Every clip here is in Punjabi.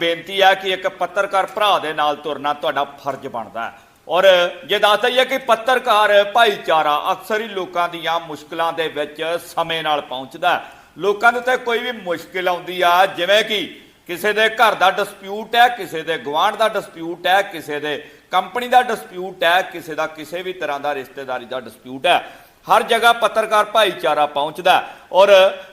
ਬੇਨਤੀ ਹੈ ਕਿ ਇੱਕ ਪੱਤਰਕਾਰ ਭਰਾ ਦੇ ਨਾਲ ਤੁਰਨਾ ਤੁਹਾਡਾ ਫਰਜ਼ ਬਣਦਾ ਹੈ। ਔਰ ਜੇ ਦੱਸ ਹੀ ਕਿ ਪੱਤਰਕਾਰ ਭਾਈਚਾਰਾ ਅਕਸਰ ਹੀ ਲੋਕਾਂ ਦੀਆਂ ਮੁਸ਼ਕਲਾਂ ਦੇ ਵਿੱਚ ਸਮੇਂ ਨਾਲ ਪਹੁੰਚਦਾ ਲੋਕਾਂ ਦੇ ਉੱਤੇ ਕੋਈ ਵੀ ਮੁਸ਼ਕਲ ਆਉਂਦੀ ਆ, ਜਿਵੇਂ ਕਿ ਕਿਸੇ ਦੇ ਘਰ ਦਾ ਡਿਸਪਿਊਟ ਹੈ, ਕਿਸੇ ਦੇ ਗਵਾਂਢ ਦਾ ਡਿਸਪਿਊਟ ਹੈ, ਕਿਸੇ ਦੇ ਕੰਪਨੀ ਦਾ ਡਿਸਪਿਊਟ ਹੈ, ਕਿਸੇ ਦਾ ਕਿਸੇ ਵੀ ਤਰ੍ਹਾਂ ਦਾ ਰਿਸ਼ਤੇਦਾਰੀ ਦਾ ਡਿਸਪਿਊਟ ਹੈ। ਹਰ ਜਗ੍ਹਾ ਪੱਤਰਕਾਰ ਭਾਈਚਾਰਾ ਪਹੁੰਚਦਾ ਔਰ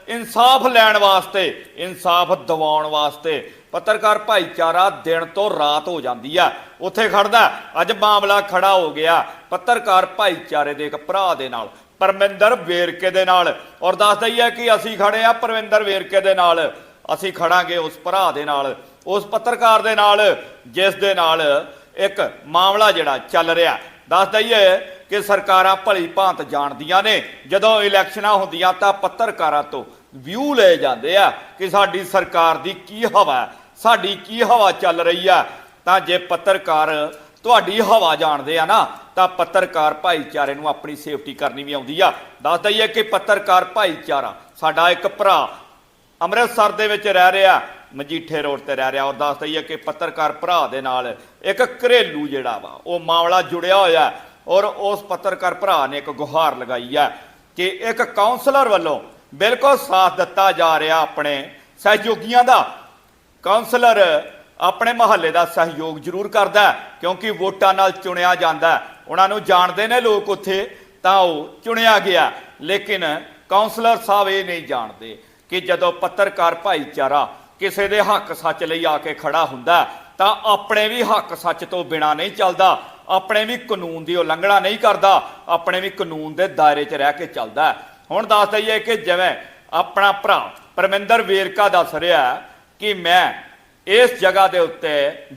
ਇਨਸਾਫ ਲੈਣ ਵਾਸਤੇ, ਇਨਸਾਫ ਦਿਵਾਉਣ ਵਾਸਤੇ ਪੱਤਰਕਾਰ ਭਾਈਚਾਰਾ ਦਿਨ ਤੋਂ ਰਾਤ ਹੋ ਜਾਂਦੀ ਆ। ਉੱਥੇ ਖੜਦਾ ਅੱਜ ਮਾਮਲਾ ਖੜਾ ਹੋ ਗਿਆ ਪੱਤਰਕਾਰ ਭਾਈਚਾਰੇ ਦੇ ਇੱਕ ਭਰਾ ਦੇ ਨਾਲ, ਪਰਮਿੰਦਰ ਵੇਰਕੇ ਦੇ ਨਾਲ। ਔਰ ਦੱਸਦਾ ਹੀ ਹੈ ਕਿ ਅਸੀਂ ਖੜੇ ਆ ਪਰਮਿੰਦਰ ਵੇਰਕੇ ਦੇ ਨਾਲ। ਅਸੀਂ ਖੜਾਂਗੇ ਉਸ ਭਰਾ ਦੇ ਨਾਲ, ਉਸ ਪੱਤਰਕਾਰ ਦੇ ਨਾਲ, ਜਿਸ ਦੇ ਨਾਲ ਇੱਕ ਮਾਮਲਾ ਜਿਹੜਾ ਚੱਲ ਰਿਹਾ। ਦੱਸਦਾ ਹੀ ਹੈ ਕਿ ਸਰਕਾਰਾਂ ਭਲੀ ਭਾਂਤ ਜਾਣਦੀਆਂ ਨੇ। ਜਦੋਂ ਇਲੈਕਸ਼ਨਾਂ ਹੁੰਦੀਆਂ ਤਾਂ ਪੱਤਰਕਾਰਾਂ ਤੋਂ ਵਿਊ ਲਏ ਜਾਂਦੇ ਆ ਕਿ ਸਾਡੀ ਸਰਕਾਰ ਦੀ ਕੀ ਹਵਾ ਹੈ, ਸਾਡੀ ਕੀ ਹਵਾ ਚੱਲ ਰਹੀ ਆ। ਤਾਂ ਜੇ ਪੱਤਰਕਾਰ ਤੁਹਾਡੀ ਹਵਾ ਜਾਣਦੇ ਆ ਨਾ ਤਾਂ ਪੱਤਰਕਾਰ ਭਾਈਚਾਰੇ ਨੂੰ ਆਪਣੀ ਸੇਫਟੀ ਕਰਨੀ ਵੀ ਆਉਂਦੀ ਆ। ਦੱਸ ਹੀ ਕਿ ਪੱਤਰਕਾਰ ਭਾਈਚਾਰਾ ਸਾਡਾ ਇੱਕ ਭਰਾ ਅੰਮ੍ਰਿਤਸਰ ਦੇ ਵਿੱਚ ਰਹਿ ਰਿਹਾ ਮਜੀਠੇ ਰੋਡ ਤੇ ਰਹਿ ਰਿਹਾ। ਔਰ ਦੱਸ ਹੀ ਕਿ ਪੱਤਰਕਾਰ ਭਰਾ ਦੇ ਨਾਲ ਇੱਕ ਘਰੇਲੂ ਜਿਹੜਾ ਵਾ ਉਹ ਮਾਮਲਾ ਜੁੜਿਆ ਹੋਇਆ। ਔਰ ਉਸ ਪੱਤਰਕਾਰ ਭਰਾ ਨੇ ਇੱਕ ਗੁਹਾਰ ਲਗਾਈ ਹੈ ਕਿ ਇੱਕ ਕਾਉਂਸਲਰ ਵੱਲੋਂ ਬਿਲਕੁਲ ਸਾਥ ਦਿੱਤਾ ਜਾ ਰਿਹਾ ਆਪਣੇ ਸਹਿਯੋਗੀਆਂ ਦਾ। ਕਾਉਂਸਲਰ ਆਪਣੇ ਮਹੱਲੇ ਦਾ ਸਹਿਯੋਗ ਜ਼ਰੂਰ ਕਰਦਾ ਕਿਉਂਕਿ ਵੋਟਾਂ ਨਾਲ ਚੁਣਿਆ ਜਾਂਦਾ ਉਹਨਾਂ ਨੂੰ ਜਾਣਦੇ ਨੇ ਲੋਕ ਉੱਥੇ, ਤਾਂ ਉਹ ਚੁਣਿਆ ਗਿਆ। ਲੇਕਿਨ ਕਾਉਂਸਲਰ ਸਾਹਿਬ ਇਹ ਨਹੀਂ ਜਾਣਦੇ ਕਿ ਜਦੋਂ ਪੱਤਰਕਾਰ ਭਾਈਚਾਰਾ ਕਿਸੇ ਦੇ ਹੱਕ ਸੱਚ ਲਈ ਆ ਕੇ ਖੜਾ ਹੁੰਦਾ ਤਾਂ ਆਪਣੇ ਵੀ ਹੱਕ ਸੱਚ ਤੋਂ ਬਿਨਾ ਨਹੀਂ ਚੱਲਦਾ, ਆਪਣੇ ਵੀ ਕਾਨੂੰਨ ਦੀ ਉਲੰਘਣਾ ਨਹੀਂ ਕਰਦਾ, ਆਪਣੇ ਵੀ ਕਾਨੂੰਨ ਦੇ ਦਾਇਰੇ 'ਚ ਰਹਿ ਕੇ ਚੱਲਦਾ ਹੁਣ ਦੱਸ ਦਈਏ ਕਿ ਜਿਵੇਂ ਆਪਣਾ ਭਰਾ ਪਰਮਿੰਦਰ ਵੇਰਕਾ ਦੱਸ ਰਿਹਾ ਕਿ ਮੈਂ ਇਸ ਜਗ੍ਹਾ ਦੇ ਉੱਤੇ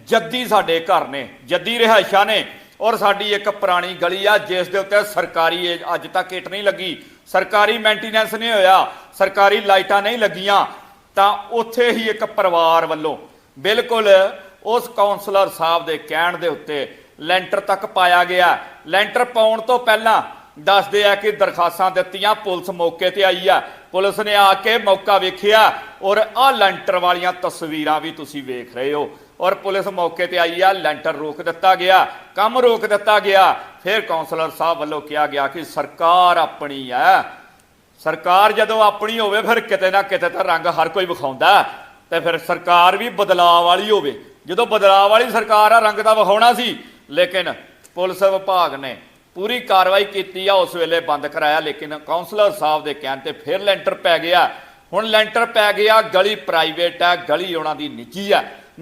ਜੱਦੀ ਸਾਡੇ ਘਰ ਨੇ, ਜੱਦੀ ਰਿਹਾਇਸ਼ਾਂ ਨੇ ਔਰ ਸਾਡੀ ਇੱਕ ਪੁਰਾਣੀ ਗਲੀ ਆ, ਜਿਸ ਦੇ ਉੱਤੇ ਸਰਕਾਰੀ ਇਹ ਅੱਜ ਤੱਕ ਇੱਟ ਨਹੀਂ ਲੱਗੀ, ਸਰਕਾਰੀ ਮੇਨਟੇਨੈਂਸ ਨਹੀਂ ਹੋਇਆ, ਸਰਕਾਰੀ ਲਾਈਟਾਂ ਨਹੀਂ ਲੱਗੀਆਂ, ਤਾਂ ਉੱਥੇ ਹੀ ਇੱਕ ਪਰਿਵਾਰ ਵੱਲੋਂ ਬਿਲਕੁਲ ਉਸ ਕਾਉਂਸਲਰ ਸਾਹਿਬ ਦੇ ਕਹਿਣ ਦੇ ਉੱਤੇ ਲੈਂਟਰ ਤੱਕ ਪਾਇਆ ਗਿਆ। ਲੈਂਟਰ ਪਾਉਣ ਤੋਂ ਪਹਿਲਾਂ ਦੱਸਦੇ ਆ ਕਿ ਦਰਖਾਸਤਾਂ ਦਿੱਤੀਆਂ, ਪੁਲਿਸ ਮੌਕੇ ਤੇ ਆਈ ਆ। ਪੁਲਿਸ ਨੇ ਆ ਕੇ ਮੌਕਾ ਵੇਖਿਆ ਔਰ ਆਹ ਲੈਂਟਰ ਵਾਲੀਆਂ ਤਸਵੀਰਾਂ ਵੀ ਤੁਸੀਂ ਵੇਖ ਰਹੇ ਹੋ। ਔਰ ਪੁਲਿਸ ਮੌਕੇ ਤੇ ਆਈ ਆ, ਲੈਂਟਰ ਰੋਕ ਦਿੱਤਾ ਗਿਆ, ਕੰਮ ਰੋਕ ਦਿੱਤਾ ਗਿਆ। ਫਿਰ ਕਾਉਂਸਲਰ ਸਾਹਿਬ ਵੱਲੋਂ ਕਿਹਾ ਗਿਆ ਕਿ ਸਰਕਾਰ ਆਪਣੀ ਹੈ ਸਰਕਾਰ ਜਦੋਂ ਆਪਣੀ ਹੋਵੇ, ਫਿਰ ਕਿਤੇ ਨਾ ਕਿਤੇ ਤਾਂ ਰੰਗ ਹਰ ਕੋਈ ਵਿਖਾਉਂਦਾ। ਤੇ ਫਿਰ ਸਰਕਾਰ ਵੀ ਬਦਲਾਅ ਵਾਲੀ ਹੋਵੇ। ਜਦੋਂ ਬਦਲਾਅ ਵਾਲੀ ਸਰਕਾਰ ਆ, ਰੰਗ ਦਾ ਵਿਖਾਉਣਾ ਸੀ, ਲੇਕਿਨ ਪੁਲਿਸ ਵਿਭਾਗ ਨੇ ਪੂਰੀ ਕਾਰਵਾਈ ਕੀਤੀ ਆ, ਉਸ ਵੇਲੇ ਬੰਦ ਕਰਾਇਆ, ਲੇਕਿਨ ਕਾਉਂਸਲਰ ਸਾਹਿਬ ਦੇ ਕਹਿਣ ਤੇ ਫਿਰ ਲੈਂਟਰ ਪੈ ਗਿਆ। ਹੁਣ ਲੈਂਟਰ ਪੈ ਗਿਆ, ਗਲੀ ਪ੍ਰਾਈਵੇਟ ਹੈ ਗਲੀ ਉਹਨਾਂ ਦੀ ਨਿੱਜੀ ਹੈ